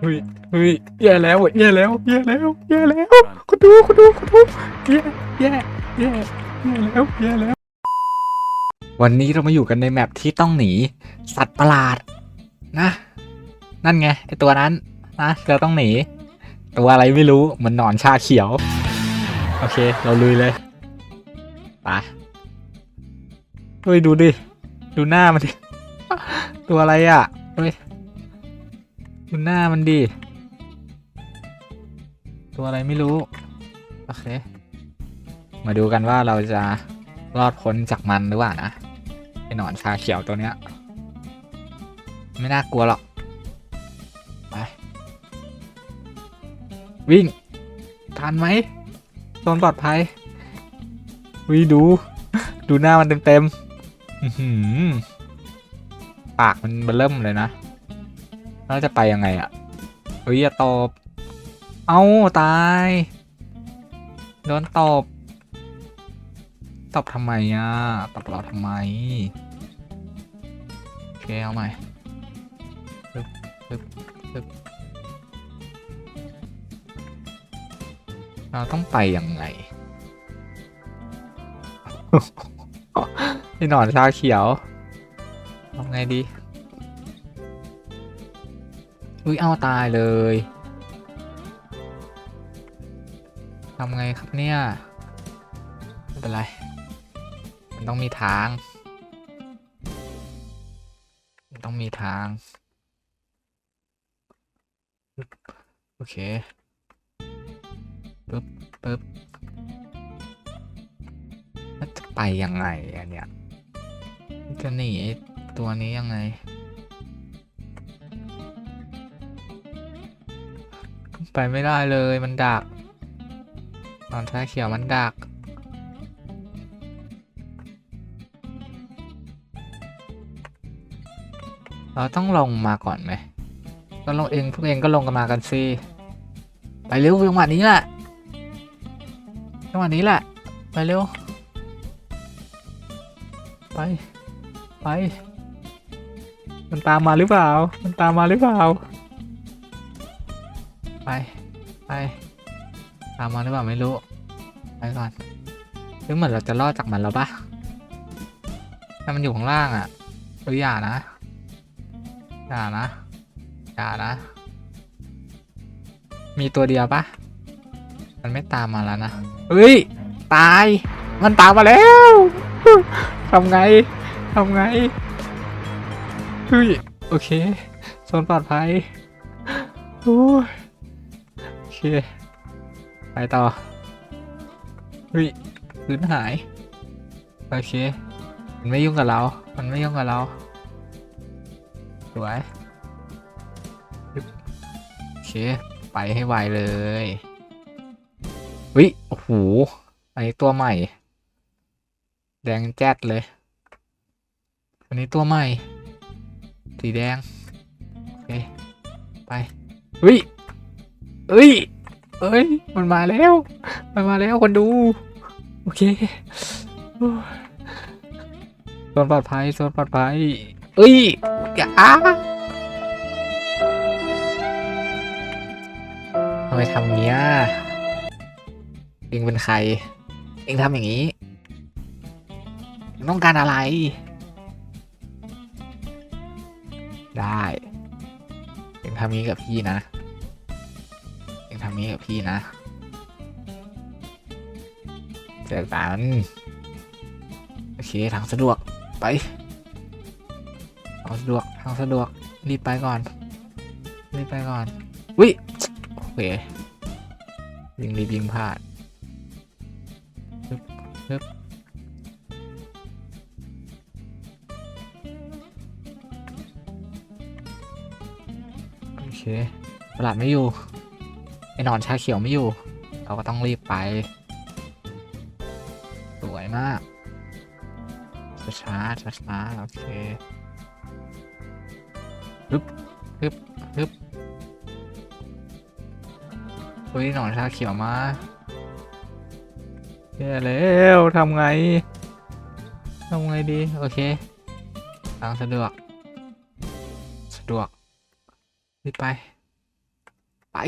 เฮ้ยเฮ้ยแย่แล้วแย่แล้วแย่แล้วแย่แล้วคุณดูคุณดูคุณดูแย่แย่แย่แย่แล้วแย่แล้ว วันนี้เรามาอยู่กันในแมปที่ต้องหนี สัตว์ประหลาด นะ นั่นไงไอตัวนั้นนะเราต้องหนี ตัวอะไรไม่รู้เหมือนหนอนชาเขียว โอเค เราลุยเลยไปเฮ้ยดูดิ ดูหน้ามันดิ ตัวอะไรอะเฮ้ย ดูหน้ามันดิตัวอะไรไม่รู้ โอเค มาดูกันว่าเราจะรอดพ้นจากมันหรือเปล่านะไอหนอนชาเขียวตัวเนี้ย ไม่น่ากลัวหรอก ไป วิ่ง ทันไหมโซนปลอดภัยวิดู ดูหน้ามันเต็มๆอื้อหือปากมันเบลเริ่มเลยนะ แล้วจะไปยังไงอะ่ะเฮ้ยอย่าตบเอาตาย โดนตบตบทำไมอะตบเราทำไม โอเคเอาใหม่ปึ๊บปึ๊บปึ๊บเราต้องไปยังไงไอหนอนชาเขียวทำไงดี อุ้ยเอาตายเลยทำไงครับเนี่ย ไม่เป็นไร มันต้องมีทาง มันต้องมีทาง โอเคปึ๊บปึ๊บแล้วจะไปยังไงอะเนี่ยจะหนีไอ้ตัวนี้ยังไง ไปไม่ได้เลยมันดักตอนชาเขียวมันดัก เราต้องลงมาก่อนไหมก็ลงเองพวกเองก็ลงกันมากันสิไปเร็วจังหวะนี้แหละจังหวะนี้แหละ ไปเร็ว ไป ไป มันตามมาหรือเปล่า มันตามมาหรือเปล่าามมาหรือเปล่าไม่รู้ ไปก่อนซึ่งเหมือนเราจะรอดจากมันแล้วปะถ้ามันอยู่ข้างล่างอะ่ะเอออย่านะ อย่านะ อย่านะ มีตัวเดียวปะมันไม่ตามมาแล้วนะ เฮ้ย ตาย มันตามมาแล้ว ทำไง ทำไง เฮ้ย โอเคโซนปลอดภัย โอ้ยโอเค ไปต่อเฮ้ยพื้นหาย โอเค มันไม่ยุ่งกับเรา มันไม่ยุ่งกับเราสวยโอเค ไปให้ไวเลยวิโอ้โห อันนี้ตัวใหม่ แดงแจ๊ดเลย อันนี้ตัวใหม่ สีแดง โอเค ไปวิเอ้ย เอ้ย มันมาแล้ว มันมาแล้วคนดู โอเคโอ้ยโซนปลอดภัยโซนปลอดภัยเอ้ยอย่าทำไมทำเงี้ยเองเป็นใคร เองทำอย่างนี้ ต้องการอะไร ได้ เองทำงี้กับพี่นะ เองทำงี้กับพี่นะเจอกันโอเคทางสะดวกไปทางสะดวกทางสะดวกรีบไปก่อนรีบไปก่อนวิโอเคยิงรีบยิงพลาดฮึบฮึบโอเคประหลาดไม่อยู่ ไอ้นอนชาเขียวไม่อยู่ เราก็ต้องรีบไป สวยมาก ช้าช้าช้าโอเคฮึบฮึบฮึบเฮ้ยหนอนชาเขียวมาแย่แล้วทำไงทำไงดี โอเคทางสะดวก สะดวกรีบไป ไป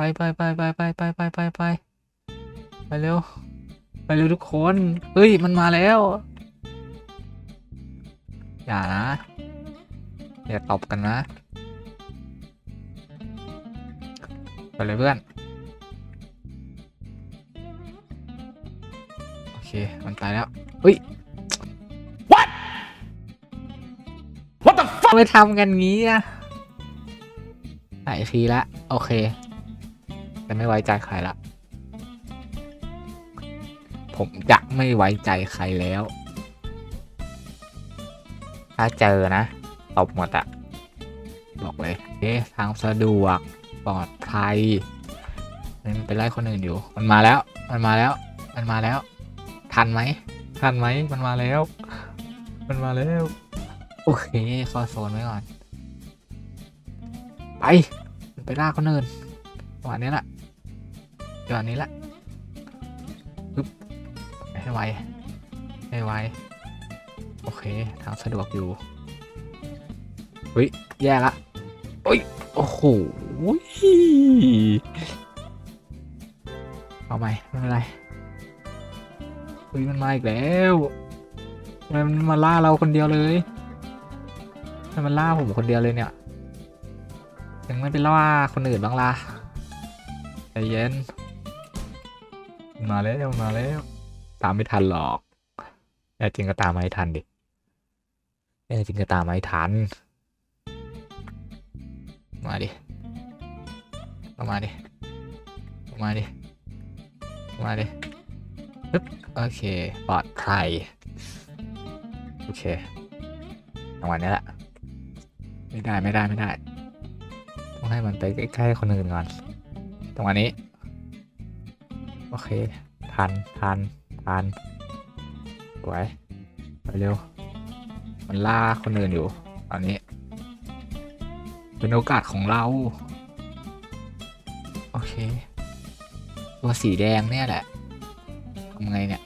ไปไปไปไปไปไปไปไปไปไปเร็วไปเร็วทุกคน เฮ้ย มันมาแล้ว อย่านะอย่าตบกันนะ ไปเลยเพื่อน โอเค มันตายแล้ว เฮ้ย what what the fuck ไม่ทำกันงี้อะหลายทีละ โอเค แต่ไม่ไว้ใจใครละ ผมจะไม่ไว้ใจใครแล้ว ถ้าเจอนะตบหมดอะบอกเลย เอ๊ะ ทางสะดวก ปลอดภัยมันไปไล่คนอื่นอยู่ มันมาแล้ว มันมาแล้ว มันมาแล้ว ทันไหม ทันไหม มันมาแล้ว มันมาแล้ว โอเคเข้าโซนไว้ก่อน ไปมันไปล่าคนอื่นจังหวะนี้แหละ จังหวะนี้ละปึ๊บให้ไวให้ไวโอเค ทางสะดวกอยู่เฮ้ยแย่ละโอ้ยโอ้โหเอาใหม่ไม่เป็นไรเฮ้ยมันมาอีกแล้วทำไมมันมาล่าเราคนเดียวเลยทำไมมันล่าผมคนเดียวเลยเนี่ยยังไม่ไปล่าคนอื่นบ้างล่ะใจเย็น มาแล้วมาแล้ว ตามไม่ทันหรอกแน่จริงก็ตามมาให้ทันดิแน่จริงก็ตามมาให้ทัน มาดิมาดิมาดิมาดิปึ๊บโอเคปลอดภัยโอเคจังหวะนี้แหละ ไม่ได้ไม่ได้ไม่ได้ ต้องให้มันไปใกล้ๆคนอื่นก่อนจังหวะนี้ โอเค ทัน ทัน ทัน สวย ไปเร็ว มันล่าคนอื่นอยู่ ตอนนี้ เป็นโอกาสของเรา โอเค ตัวสีแดงเนี่ยแหละทำไงเนี่ย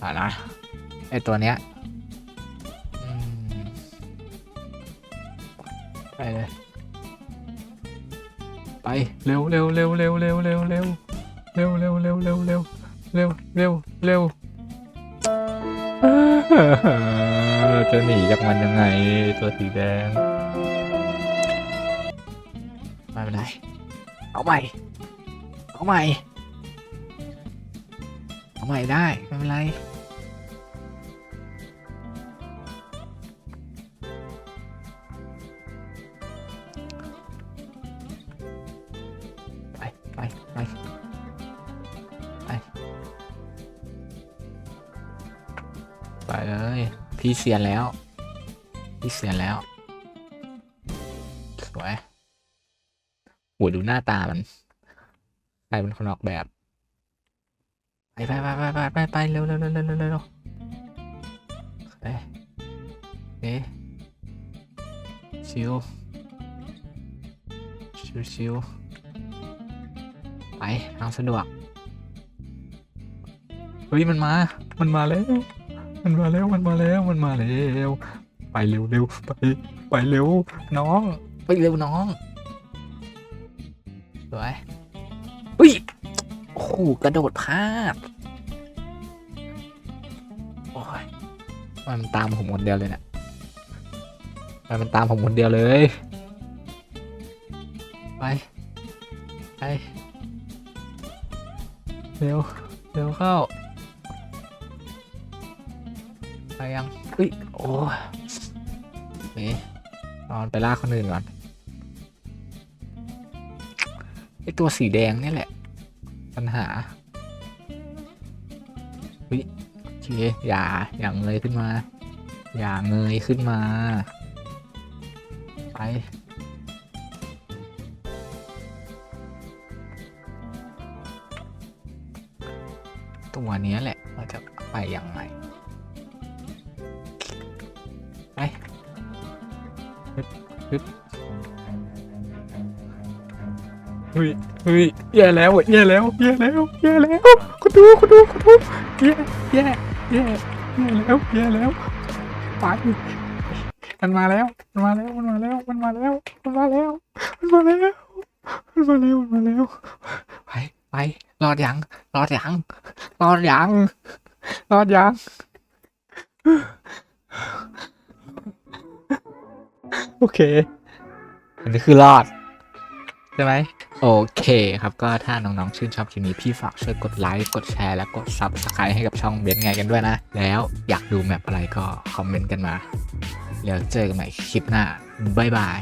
อ่านะ ไอตัวเนี้ยไปเลยไป เร็วเร็วเร็วเร็วเร็วเร็วเร็ว เร็วเร็วเร็วเร็วเร็วเร็วเร็วเร็วจะหนีจากมันยังไงตัวสีแดงไม่เป็นไรเอาใหม่เอาใหม่เอาใหม่ได้ไม่เป็นไร ไปเลยพี่เสียนแล้ว พี่เสียนแล้ว สวยโหดูหน้าตามันใครเป็นคนออกแบบ ไปไปไปไปไปไปไปเร็วเร็วเร็วเร็วเร็วเร็วเอ๊ะเอ๊ะชิวชิวชิวไปทางสะดวกเฮ้ยมันมา มันมาแล้ว มันมาแล้วมันมาแล้วมันมาแล้วไปเร็วเร็วไปไปเร็วน้อง ไปเร็วน้องสวยอุ้ยโอ้โหกระโดดพลาดโอ้ยไมมันตามผมคนเดียวเลยเนี่ยไมมันตามผมคนเดียวเลย ไปไปเร็วเร็วเข้า ไปยังอุ้ยโอ้ยนี่นอนไปล่าคนอื่นก่อนไอตัวสีแดงนี่แหละ ปัญหาวิโอเค อย่า อย่าเงยขึ้นมา อย่าเงยขึ้นมา ไป ตัวเนี้ยแหละ เราจะไปยังไง ไปฮึบฮึบเฮ้ยเฮ้ยแย่แล้วแย่แล้วแย่แล้วแย่แล้วคุณดูคุณดูคุณดูแย่แย่แย่แย่แล้วแย่แล้วไปมันมาแล้วมันมาแล้วมันมาแล้วมันมาแล้วมันมาแล้วมันมาแล้วมันมาแล้วมันมาแล้วไปไปรอดยังรอดยังรอดยังรอดยัง โอเค อันนี้คือรอด ใช่ไหม โอเคครับก็ถ้าน้องๆ ชื่นชอบคลิปนี้ พี่ฝากช่วยกดไลค์กดแชร์ และกด Subscribe ให้กับช่องเบนไงกันด้วยนะ แล้วอยากดูแมปอะไรก็คอมเมนต์กันมา แล้วเจอกันใหม่คลิปหน้า บ๊ายบาย